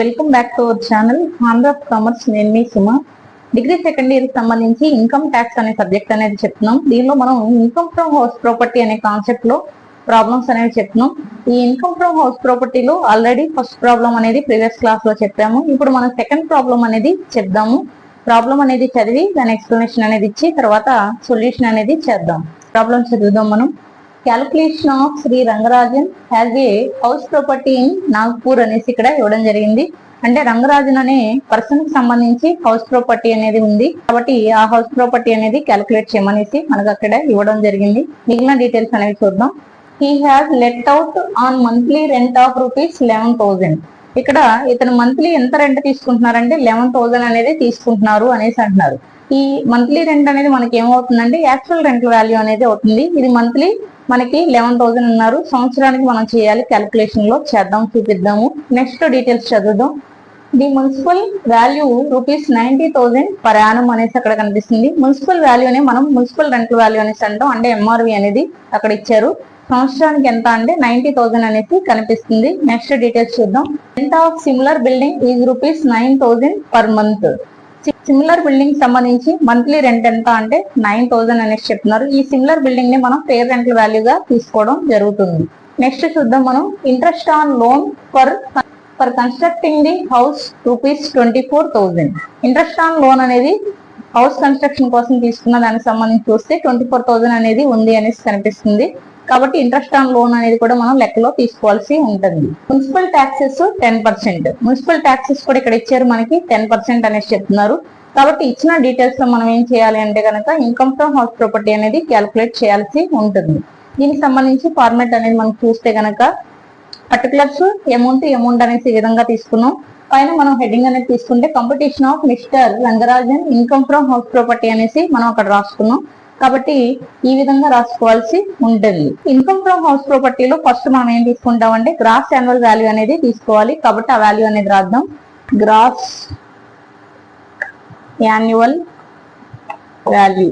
Welcome back to our channel Andhra of commerce నేను మీ Suma. Degree second year సంబంధించి income tax అనే subject అనేది చెప్తున్నాం. దీనిలో మనం ఇన్కమ్ ఫ్రమ్ హౌస్ ప్రాపర్టీ అనే కాన్సెప్ట్లో ప్రాబ్లమ్స్ అనేవి చెప్తున్నాం. ఈ ఇన్కమ్ ఫ్రమ్ హౌస్ ప్రాపర్టీలో ఆల్రెడీ ఫస్ట్ ప్రాబ్లం అనేది ప్రీవియస్ క్లాస్లో చెప్పాము. ఇప్పుడు మనం సెకండ్ ప్రాబ్లం అనేది చెప్దాము. ప్రాబ్లం అనేది చదివి దాని ఎక్స్ప్లెనేషన్ అనేది ఇచ్చి తర్వాత సొల్యూషన్ అనేది చేద్దాం. ప్రాబ్లం చదువుదాం మనం. Calculation of Shri Rangarajan has a house property in Nagpur అనేసి ఇక్కడ ఇవ్వడం జరిగింది. అంటే రంగరాజన్ అనే పర్సన్కి సంబంధించి హౌస్ ప్రాపర్టీ అనేది ఉంది. కాబట్టి ఆ హౌస్ ప్రాపర్టీ అనేది క్యాలిక్యులేట్ చేయమనేసి మనకు అక్కడ ఇవ్వడం జరిగింది. మిగిలిన డీటెయిల్స్ అనేవి చూద్దాం. He has let out on monthly rent of rupees eleven thousand ఇక్కడ ఇతను మంత్లీ ఎంత రెంట్ తీసుకుంటున్నారంటే లెవెన్ థౌసండ్ అనేది తీసుకుంటున్నారు అనేసి అంటున్నారు. ఈ మంత్లీ రెంట్ అనేది మనకి ఏమవుతుందంటే యాక్చువల్ రెంట్ వాల్యూ అనేది అవుతుంది. ఇది మంత్లీ మనకి లెవెన్ థౌసండ్ ఉన్నారు సంవత్సరానికి మనం చేయాలి క్యాలిక్యులేషన్లో చేద్దాం చూపిద్దాము. నెక్స్ట్ డీటెయిల్స్ చదువుదాం. The municipal value rupees ninety thousand per annum అనేసి అక్కడ కనిపిస్తుంది. మున్సిపల్ వాల్యూనే మనం మున్సిపల్ రెంట్ వాల్యూ అనేసి అంటాం. అంటే ఎంఆర్వి అనేది అక్కడ ఇచ్చారు. సంవత్సరానికి ఎంత అంటే నైన్టీ థౌసండ్ అనేసి కనిపిస్తుంది. నెక్స్ట్ డీటెయిల్స్ చూద్దాం. Rent of similar building is rupees nine thousand per month similar building సంబంధించి మంత్లీ రెంట్ ఎంత అంటే నైన్ థౌసండ్ అనేసి చెప్తున్నారు. ఈ సిమిలర్ బిల్డింగ్ని మనం ఫేర్ రెంట్ వాల్యూగా తీసుకోవడం జరుగుతుంది. నెక్స్ట్ చూద్దాం మనం. Interest on loan for for constructing the house rupees twenty four thousand interest on loan అనేది హౌస్ కన్స్ట్రక్షన్ కోసం తీసుకున్న దానికి సంబంధించి చూస్తే ట్వంటీ ఫోర్ థౌసండ్ అనేది ఉంది అనేసి కనిపిస్తుంది. కాబట్టి ఇంట్రెస్ట్ ఆన్ లోన్ అనేది కూడా మనం లెక్కలో తీసుకోవాల్సి ఉంటుంది. Municipal taxes ten percent. Municipal taxes కూడా ఇక్కడ ఇచ్చారు మనకి టెన్ పర్సెంట్ అనేసి చెప్తున్నారు. కాబట్టి ఇచ్చిన డీటెయిల్స్లో మనం ఏం చేయాలి అంటే కనుక ఇన్కమ్ ఫ్రమ్ హౌస్ ప్రాపర్టీ అనేది క్యాలిక్యులేట్ చేయాల్సి ఉంటుంది. దీనికి సంబంధించి ఫార్మాట్ అనేది మనం చూస్తే కనుక పర్టికులర్స్ అమౌంట్ అమౌంట్ అనేసి ఈ విధంగా తీసుకున్నాం? పైన మనం హెడ్డింగ్ అనేది తీసుకుంటే competition of mister Rangarajan income from house property అనేసి మనం అక్కడ రాసుకున్నాం. కాబట్టి ఈ విధంగా రాసుకోవాల్సి ఉంటుంది. ఇన్కమ్ ఫ్రమ్ హౌస్ ప్రాపర్టీలో ఫస్ట్ మనం ఏం తీసుకుంటామంటే గ్రాస్ యాన్యువల్ వాల్యూ అనేది తీసుకోవాలి. కాబట్టి ఆ వాల్యూ అనేది రాద్దాం. గ్రాస్ యాన్యువల్ వాల్యూ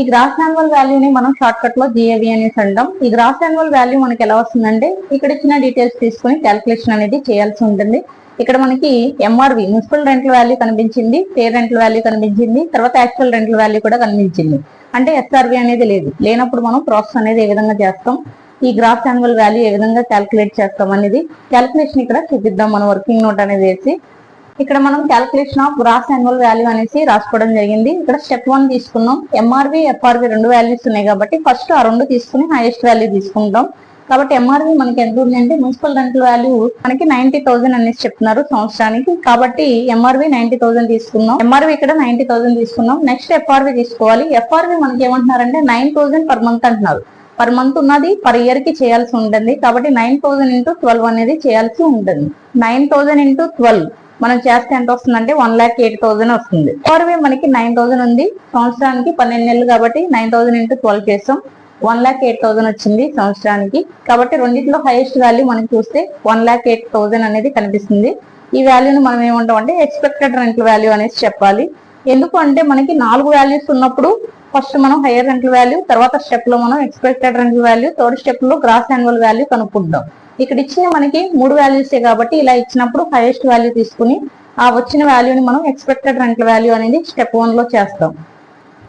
ఈ గ్రాస్ యాన్యువల్ వాల్యూని మనం షార్ట్ కట్లో జిఏవి అనేసి అంటాం ఈ గ్రాస్ యాన్యువల్ వాల్యూ మనకి ఎలా వస్తుందంటే ఇక్కడ ఇచ్చిన డీటెయిల్స్ తీసుకొని క్యాల్కులేషన్ అనేది చేయాల్సి ఉంటుంది. ఇక్కడ మనకి ఎంఆర్వి మున్సిపల్ రెంట్ల వాల్యూ కనిపించింది ఫేర్ రెంట్ల వాల్యూ కనిపించింది తర్వాత యాక్చువల్ రెంట్ల వాల్యూ కూడా కనిపించింది. అంటే ఎస్ఆర్వి అనేది లేదు. లేనప్పుడు మనం ప్రాసెస్ అనేది ఏ విధంగా చేస్తాం ఈ గ్రాస్ యాన్యువల్ వాల్యూ ఏ విధంగా క్యాల్కులేట్ చేస్తాం అనేది క్యాల్కులేషన్ ఇక్కడ చూపిద్దాం. మనం వర్కింగ్ నోట్ అనేది వేసి ఇక్కడ మనం calculation of gross annual value అనేసి రాసుకోవడం జరిగింది. ఇక్కడ స్టెప్ వన్ తీసుకున్నాం. ఎంఆర్వి ఎఫ్ఆర్వి రెండు వాల్యూస్ ఉన్నాయి కాబట్టి ఫస్ట్ ఆ రెండు తీసుకుని హైయెస్ట్ వాల్యూ తీసుకుంటాం. కాబట్టి ఎంఆర్వి మనకి ఎంత ఉంది అంటే మున్సిపల్ రెంటల్ వాల్యూ మనకి నైన్టీ థౌసండ్ అనేసి చెప్తున్నారు సంవత్సరానికి. కాబట్టి ఎంఆర్వి నైన్టీ థౌసండ్ తీసుకున్నాం. ఎంఆర్వి ఇక్కడ నైన్టీ థౌసండ్ తీసుకున్నాం. నెక్స్ట్ ఎఫ్ఆర్వి తీసుకోవాలి. ఎఫ్ఆర్వి మనకి ఏమంటున్నారంటే నైన్ థౌసండ్ పర్ మంత్ అంటున్నారు. పర్ మంత్ ఉన్నది పర్ ఇయర్కి చేయాల్సి ఉంటుంది. కాబట్టి నైన్ థౌసండ్ ఇంటూ ట్వెల్వ్ అనేది చేయాల్సి ఉంటుంది. నైన్ థౌసండ్ ఇంటూ ట్వెల్వ్ మనం చేస్తే ఎంత వస్తుందంటే వన్ లాక్ ఎయిట్ థౌసండ్ వస్తుంది. ఎఫ్ఆర్వి మనకి నైన్ థౌసండ్ ఉంది. సంవత్సరానికి పన్నెండు నెలలు కాబట్టి నైన్ థౌసండ్ ఇంటూ ట్వెల్వ్ చేస్తాం. వన్ లాక్ ఎయిట్ థౌసండ్ వచ్చింది సంవత్సరానికి. కాబట్టి రెండింటిలో హైయెస్ట్ వాల్యూ మనం చూస్తే వన్ లాక్ ఎయిట్ థౌసండ్ అనేది కనిపిస్తుంది. ఈ వాల్యూని మనం ఏమంటాం అంటే ఎక్స్పెక్టెడ్ రెంట్ వాల్యూ అనేది చెప్పాలి. ఎందుకు అంటే మనకి నాలుగు వాల్యూస్ ఉన్నప్పుడు ఫస్ట్ మనం హైయర్ రెంట్ వాల్యూ తర్వాత స్టెప్లో మనం ఎక్స్పెక్టెడ్ రెంట్ వాల్యూ థర్డ్ స్టెప్లో గ్రాస్ యాన్యువల్ వాల్యూ కనుక్కుంటాం. ఇక్కడ ఇచ్చిన మనకి మూడు వాల్యూసే కాబట్టి ఇలా ఇచ్చినప్పుడు హైయెస్ట్ వాల్యూ తీసుకుని ఆ వచ్చిన వాల్యూని మనం ఎక్స్పెక్టెడ్ రెంట్ వాల్యూ అనేది స్టెప్ వన్లో చేస్తాం.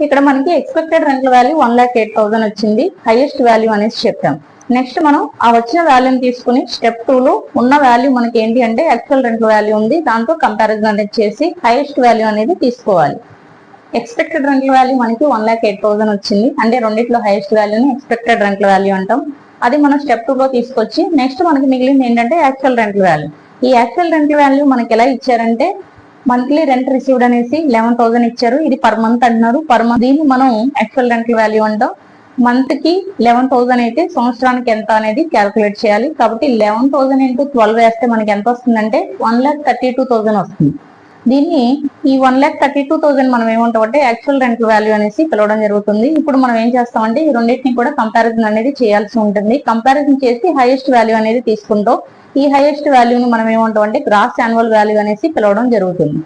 ఇక్కడ మనకి expected rental value one lakh eight thousand వచ్చింది. హైయెస్ట్ వాల్యూ అనేసి చెప్పాం. నెక్స్ట్ మనం ఆ వచ్చిన వాల్యూని తీసుకుని స్టెప్ టూలో ఉన్న వాల్యూ మనకి ఏంటి అంటే యాక్చువల్ రెంట్ల వాల్యూ ఉంది. దాంతో కంపారిజన్ అనేది చేసి హైయెస్ట్ వాల్యూ అనేది తీసుకోవాలి. ఎక్స్పెక్టెడ్ రెంట్ల వాల్యూ మనకి వన్ లాక్ ఎయిట్ థౌసండ్ వచ్చింది. అంటే రెండిట్లో హైయెస్ట్ వాల్యూని ఎక్స్పెక్టెడ్ రెంట్ల వాల్యూ అంటాం. అది మనం స్టెప్ టూ లో తీసుకొచ్చి నెక్స్ట్ మనకి మిగిలింది ఏంటంటే యాక్చువల్ రెంట్ వాల్యూ ఈ యాక్చువల్ రెంట్ల వాల్యూ మనకి ఎలా ఇచ్చారంటే మంత్లీ రెంట్ రిసీవ్డ్ అనేసి లెవెన్ థౌసండ్ ఇచ్చారు. ఇది పర్ మంత్ అంటున్నారు. పర్ మంత్ దీన్ని మనం యాక్చువల్ రెంట్ వాల్యూ అంటాం. మంత్కి లెవెన్ థౌసండ్ అయితే సంవత్సరానికి ఎంత అనేది క్యాల్కులేట్ చేయాలి. కాబట్టి లెవెన్ థౌసండ్ ఇంటూ ట్వెల్వ్ వేస్తే మనకి ఎంత వస్తుందంటే one lakh thirty two thousand వస్తుంది. దీన్ని ఈ one lakh thirty two thousand మనం ఏమంటాం అంటే యాక్చువల్ రెంట్ వాల్యూ అనేసి పిలవడం జరుగుతుంది. ఇప్పుడు మనం ఏం చేస్తామంటే ఈ రెండింటిని కూడా కంపారిజన్ అనేది చేయాల్సి ఉంటుంది. కంపారిజన్ చేసి హైయెస్ట్ వాల్యూ అనేది తీసుకుంటాం ఈ హైయెస్ట్ వాల్యూని మనం ఏమంటాం అంటే గ్రాస్ యాన్యువల్ వాల్యూ అనేసి పిలవడం జరుగుతుంది.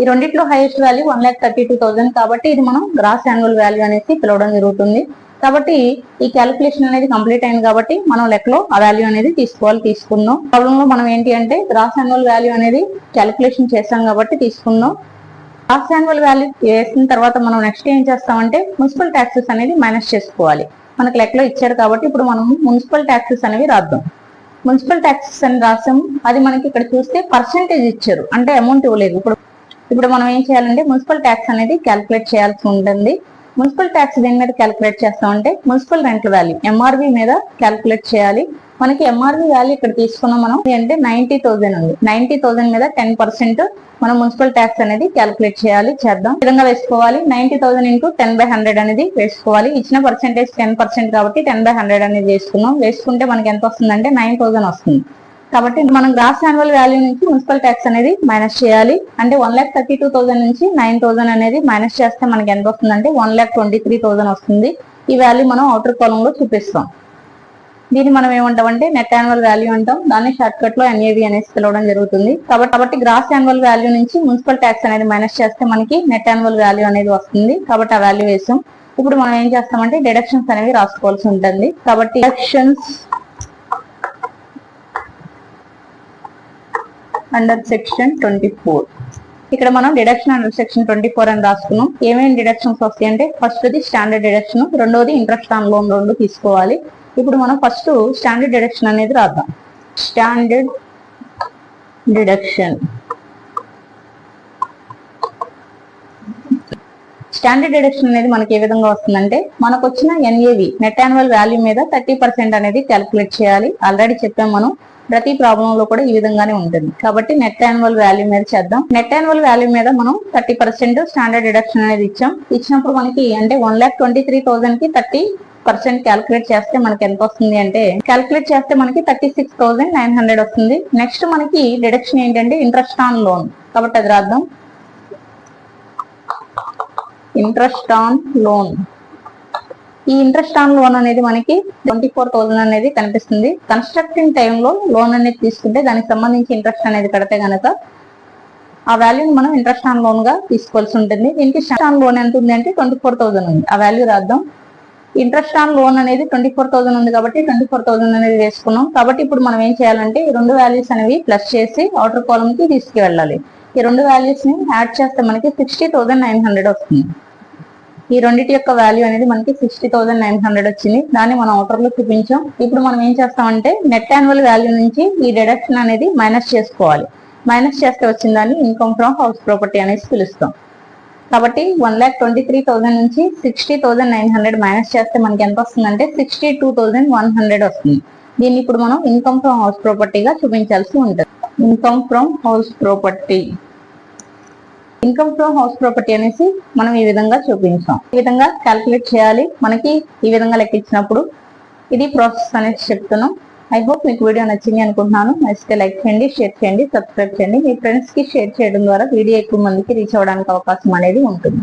ఈ రెండిట్లో highest value one lakh thirty two thousand కాబట్టి ఇది మనం గ్రాస్ యాన్యువల్ వాల్యూ అనేసి పిలవడం జరుగుతుంది. కాబట్టి ఈ క్యాలిక్యులేషన్ అనేది కంప్లీట్ అయింది కాబట్టి మనం లెక్కలో ఆ వాల్యూ అనేది తీసుకోవాలి తీసుకుందాం ప్రాబ్లం లో మనం ఏంటి అంటే గ్రాస్ యాన్యువల్ వాల్యూ అనేది క్యాలిక్యులేషన్ చేస్తాం కాబట్టి తీసుకుందాం గ్రాస్ యాన్యువల్ వాల్యూ వేసిన తర్వాత మనం నెక్స్ట్ ఏం చేస్తామంటే మున్సిపల్ ట్యాక్సెస్ అనేది మైనస్ చేసుకోవాలి. మనకు లెక్కలో ఇచ్చారు కాబట్టి ఇప్పుడు మనం మున్సిపల్ ట్యాక్సెస్ అనేవి రాద్దాం. మున్సిపల్ ట్యాక్సెస్ అని రాసాము. అది మనకి ఇక్కడ చూస్తే పర్సెంటేజ్ ఇచ్చారు. అంటే అమౌంట్ ఇవ్వలేదు. ఇప్పుడు ఇప్పుడు మనం ఏం చేయాలంటే మున్సిపల్ ట్యాక్స్ అనేది క్యాలిక్యులేట్ చేయాల్సి ఉంటుంది. మున్సిపల్ ట్యాక్స్ దేని మీద క్యాలిక్యులేట్ చేస్తామంటే మున్సిపల్ రెంట్ల వాల్యూ ఎంఆర్వి మీద క్యాలిక్యులేట్ చేయాలి. మనకి ఎంఆర్వి వాల్యూ ఇక్కడ తీసుకున్నాం మనం. అంటే నైన్టీ థౌసండ్ ఉంది. నైన్టీ థౌసండ్ మీద టెన్ పర్సెంట్ మనం మున్సిపల్ ట్యాక్స్ అనేది క్యాలిక్యులేట్ చేయాలి చేద్దాం. విధంగా వేసుకోవాలి. Ninety thousand into ten by hundred అనేది వేసుకోవాలి. ఇచ్చిన పర్సెంటేజ్ టెన్ పర్సెంట్ కాబట్టి టెన్ బై హండ్రెడ్ అనేది వేసుకున్నాం. వేసుకుంటే మనకి ఎంత వస్తుందంటే నైన్ థౌసండ్ వస్తుంది. కాబట్టి మనం గ్రాస్ యాన్యువల్ వాల్యూ నుంచి మున్సిపల్ ట్యాక్స్ అనేది మైనస్ చేయాలి. అంటే one lakh thirty two thousand నుంచి నైన్ థౌసండ్ అనేది మైనస్ చేస్తే మనకి ఎంత వస్తుందంటే one lakh twenty three thousand వస్తుంది. ఈ వాల్యూ మనం అవుటర్ కాలం లో చూపిస్తాం. దీన్ని మనం ఏమంటామంటే నెట్ యాన్యువల్ వాల్యూ అంటాం. దాన్ని షార్ట్ కట్లో ఎన్ఏవి అనేసి పిలవడం జరుగుతుంది. కాబట్టి కాబట్టి గ్రాస్ యాన్యువల్ వాల్యూ నుంచి మున్సిపల్ ట్యాక్స్ అనేది మైనస్ చేస్తే మనకి నెట్ యాన్యువల్ వాల్యూ అనేది వస్తుంది. కాబట్టి ఆ వాల్యూ వేసాం. ఇప్పుడు మనం ఏం చేస్తామంటే డిడక్షన్స్ అనేవి రాసుకోవాల్సి ఉంటుంది. కాబట్టి deductions under section twenty four ఇక్కడ మనం deduction under section twenty four అని రాసుకున్నాం. ఏమేమి డిడక్షన్స్ వస్తాయి అంటే ఫస్ట్ ది స్టాండర్డ్ డిడక్షన్ రెండోది ఇంట్రెస్ట్ ఆన్ లోన్ రెండు తీసుకోవాలి. ఇప్పుడు మనం ఫస్ట్ స్టాండర్డ్ డిడక్షన్ అనేది రాద్దాం. స్టాండర్డ్ డిడక్షన్ స్టాండర్డ్ డిడక్షన్ అనేది మనకి ఏ విధంగా వస్తుందంటే మనకు వచ్చిన ఎన్ఏవి నెట్ యాన్యువల్ వాల్యూ మీద థర్టీ పర్సెంట్ అనేది క్యాలిక్యులేట్ చేయాలి. ఆల్రెడీ చెప్పాం మనం ప్రతి ప్రాబ్లం లో కూడా ఈ విధంగానే ఉంటుంది. కాబట్టి నెట్ యాన్యువల్ వాల్యూ మీద చేద్దాం. నెట్ యాన్యువల్ వాల్యూ మీద మనం థర్టీ పర్సెంట్ స్టాండర్డ్ డిడక్షన్ అనేది ఇచ్చాం. ఇచ్చినప్పుడు మనకి అంటే వన్ లాక్ ట్వంటీ త్రీ థౌసండ్కి థర్టీ పర్సెంట్ క్యాల్కులేట్ చేస్తే మనకి ఎంత వస్తుంది అంటే క్యాలిక్యులేట్ చేస్తే మనకి thirty six thousand nine hundred వస్తుంది. నెక్స్ట్ మనకి డిడక్షన్ ఏంటంటే ఇంట్రెస్ట్ ఆన్ లోన్ కాబట్టి అది రాద్దాం. ఇంట్రెస్ట్ ఆన్ లోన్ ఈ ఇంట్రెస్ట్ ఆన్ లోన్ అనేది మనకి ట్వంటీ ఫోర్ థౌసండ్ అనేది కనిపిస్తుంది. కన్స్ట్రక్టింగ్ టైంలో లోన్ అనేది తీసుకుంటే దానికి సంబంధించి ఇంట్రెస్ట్ అనేది కడితే గనక ఆ వాల్యూని మనం ఇంట్రెస్ట్ ఆన్ లోన్గా తీసుకోవాల్సి ఉంటుంది. దీనికి ఆన్ లోన్ ఎంత ఉంది అంటే ట్వంటీ ఫోర్ థౌసండ్ ఉంది. ఆ వాల్యూ రాద్దాం. ఇంట్రెస్ట్ ఆన్ లోన్ అనేది ట్వంటీ ఫోర్ థౌసండ్ ఉంది కాబట్టి ట్వంటీ ఫోర్ థౌసండ్ అనేది వేసుకున్నాం. కాబట్టి ఇప్పుడు మనం ఏం చేయాలంటే ఈ రెండు వాల్యూస్ అనేవి ప్లస్ చేసి ఆర్డర్ కాలమ్కి తీసుకువెళ్ళాలి. ఈ రెండు వాల్యూస్ని యాడ్ చేస్తే మనకి సిక్స్టీ థౌసండ్ నైన్ హండ్రెడ్ వస్తుంది. ఈ రెండింటి యొక్క వాల్యూ అనేది మనకి సిక్స్టీ థౌసండ్ నైన్ హండ్రెడ్ వచ్చింది. దాన్ని మనం అవుటర్లో చూపించాం. ఇప్పుడు మనం ఏం చేస్తామంటే నెట్ యాన్యువల్ వాల్యూ నుంచి ఈ డిడక్షన్ అనేది మైనస్ చేసుకోవాలి. మైనస్ చేస్తే వచ్చిన దాన్ని ఇన్కమ్ ఫ్రమ్ హౌస్ ప్రాపర్టీ అనేసి పిలుస్తాం. కాబట్టి one lakh twenty three thousand నుంచి sixty thousand nine hundred minus చేస్తే మనకి ఎంత వస్తుందంటే sixty two thousand one hundred వస్తుంది. దీన్ని ఇప్పుడు మనం ఇన్కమ్ ఫ్రమ్ హౌస్ ప్రాపర్టీగా చూపించాల్సి ఉంటుంది. Income from house property income from house property అనేసి మనం ఈ విధంగా చూపించాం. ఈ విధంగా క్యాల్కులేట్ చేయాలి. మనకి ఈ విధంగా లెక్కించినప్పుడు ఇది ప్రాసెస్ అనేసి చెప్తున్నాం. ఐ హోప్ మీకు వీడియో నచ్చింది అనుకుంటున్నాను. నచ్చితే లైక్ చేయండి షేర్ చేయండి సబ్స్క్రైబ్ చేయండి. మీ ఫ్రెండ్స్కి షేర్ చేయడం ద్వారా వీడియో ఎక్కువ మందికి రీచ్ అవ్వడానికి అవకాశం అనేది ఉంటుంది.